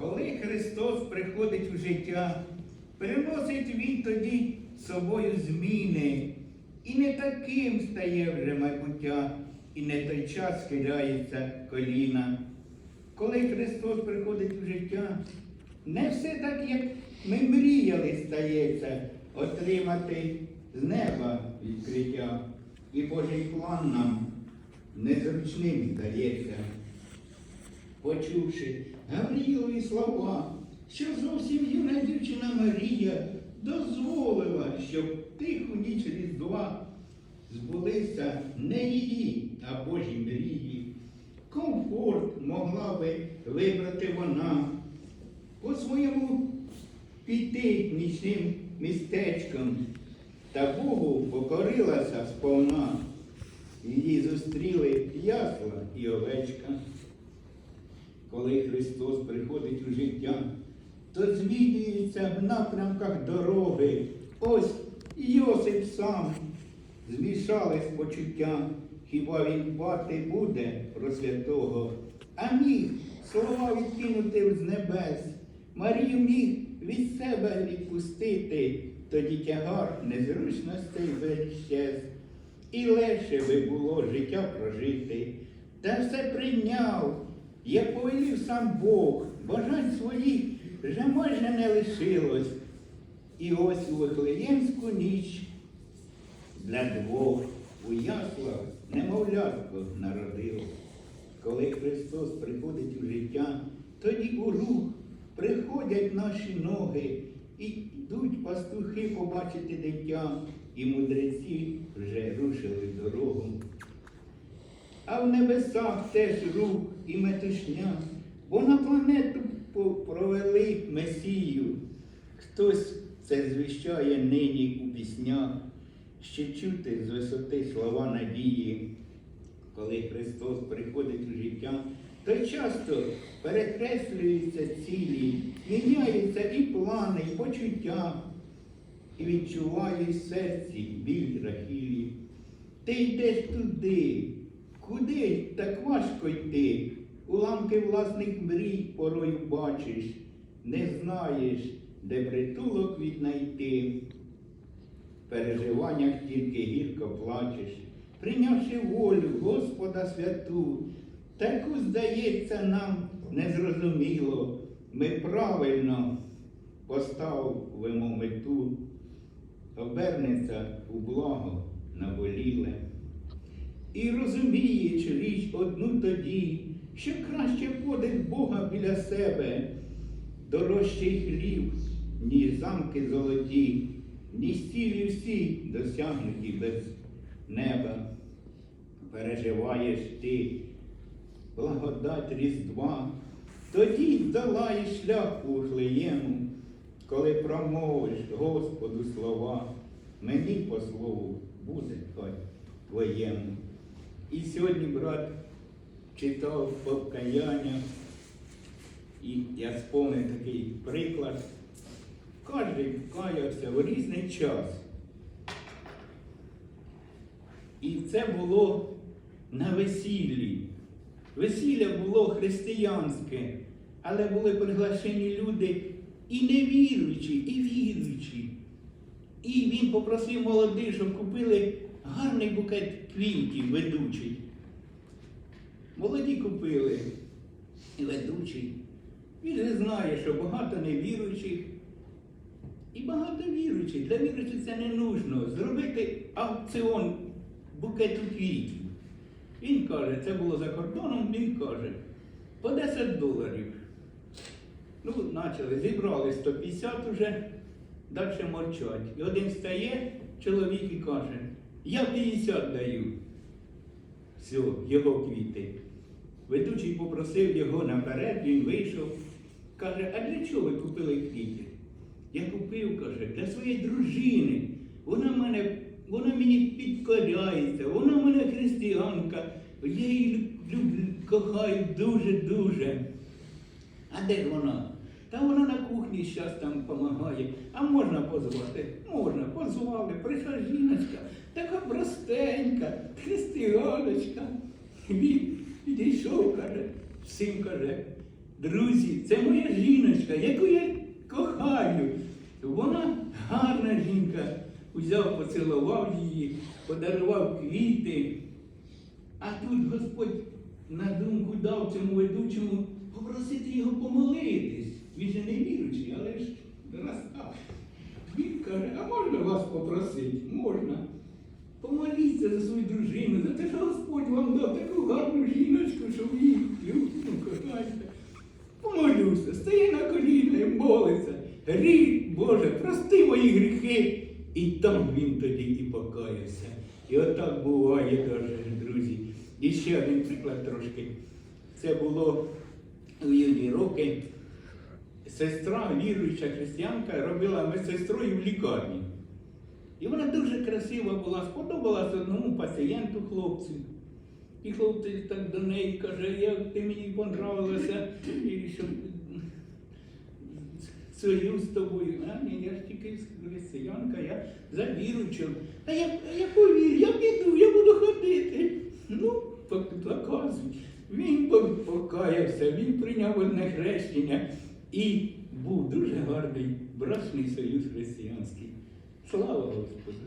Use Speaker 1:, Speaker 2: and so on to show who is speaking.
Speaker 1: Коли Христос приходить у життя, приносить Він тоді собою зміни, і не таким стає вже майбуття, і не той час схиляється коліна. Коли Христос приходить у життя, не все так, як ми мріяли, стається отримати з неба відкриття. І Божий план нам незручним здається почувши Гаврілові слова, що зовсім юна дівчина Марія дозволила, щоб тиху ніч Різдва збулися не її, а Божі мрії. Комфорт могла би вибрати вона, по своєму піти нічним містечком, та Богу покорилася сповна. Її зустріли ясла і овечка. Коли Христос приходить у життя, то змінюється в напрямках дороги. Ось Йосип сам змішались почуття. Хіба він дбати буде про святого? А міг слова відкинути з небес. Марію міг від себе відпустити, тоді тягар незручностей вищез. І легше би було життя прожити, та все прийняв, як повелів сам Бог, бажань своїх вже майже не лишилось. І ось у Вифлеємську ніч для двох у яслах немовлятко народило. Коли Христос приходить у життя, тоді у рух приходять наші ноги, і йдуть пастухи побачити дитя, і мудреці вже рушили дорогу. А в небесах теж рух і метушня, бо на планету провели Месію. Хтось це звіщає нині у піснях, ще чути з висоти слова надії. Коли Христос приходить у життя, то часто перекреслюються цілі, міняються і плани, і почуття, і відчуваю в серці біль Рахілі. Ти йдеш туди, куди так важко йти, уламки власних мрій порою бачиш, не знаєш, де притулок віднайти. В переживаннях тільки гірко плачеш, прийнявши волю Господа святу, таку, здається, нам незрозуміло, ми правильно поставимо мету, обернеться у благо наболіле. І розумієш річ одну тоді, що краще подих Бога біля себе, дорожчий хліб, ніж замки золоті, ніж цілі всі досягнуті без неба. Переживаєш ти благодать Різдва, тоді долаєш шлях у Вифлеєму, коли промовиш Господу слова, мені по слову буде хай твоєму. І сьогодні брат читав покаяння, і я сповнив такий приклад. Кожен каявся в різний час. І це було на весіллі. Весілля було християнське, але були приглашені люди і невіруючі, і віруючі. І він попросив молодих, щоб купили гарний букет квітів ведучий. Молоді купили і ведучий. Він же знає, що багато невіруючих і багато віруючих. Для віруючих це не нужно. Зробити аукціон букету квітів. Він каже, це було за кордоном, він каже, по 10 доларів. Ну, почали, зібрали 150 вже, далі мовчать. І один стає, чоловік і каже, я 50 даю. Все, його квіти. Ведучий попросив його наперед, він вийшов. Каже, а для чого ви купили квіти? Я купив, каже, для своєї дружини. Вона мене, вона мені підкоряється, вона мене християнка. Я її люблю, кохаю дуже-дуже. А де ж вона кухні зараз там допомагає. А можна позвати? Можна, позвали, прийшла жіночка, така простенька, християночка. Він підійшов, каже, всім каже, Друзі, це моя жіночка, яку я кохаю. Вона гарна жінка. Узяв, поцілував її, подарував квіти. А тут Господь на думку дав цьому ведучому попросити його помолитись. Він же не віруючий, але ж розстав. Він каже, а можна вас попросити? Можна. Помоліться за свою дружину, за те, що Господь вам дав таку гарну жіночку, що ви її любите, кохаєте. Помолюся, стає на коліна і молиться. Гріх, Боже, прости мої гріхи. І там він тоді і покаявся. І отак буває даже, друзі. І ще один приклад трошки. Це було у юні роки. Сестра, віруюча християнка, робила медсестрою в лікарні. І вона дуже красива була, сподобалась одному пацієнту хлопцю. І хлопець так до неї каже, як ти мені понравилася, і що союз з тобою. А ні, я ж тільки християнка, я за віруючим. А я, я повірю, я піду, я буду ходити. Ну, пок- доказуй. Він покаявся, він прийняв одне хрещення і був дуже гарний брачний союз християнський. Слава Господу!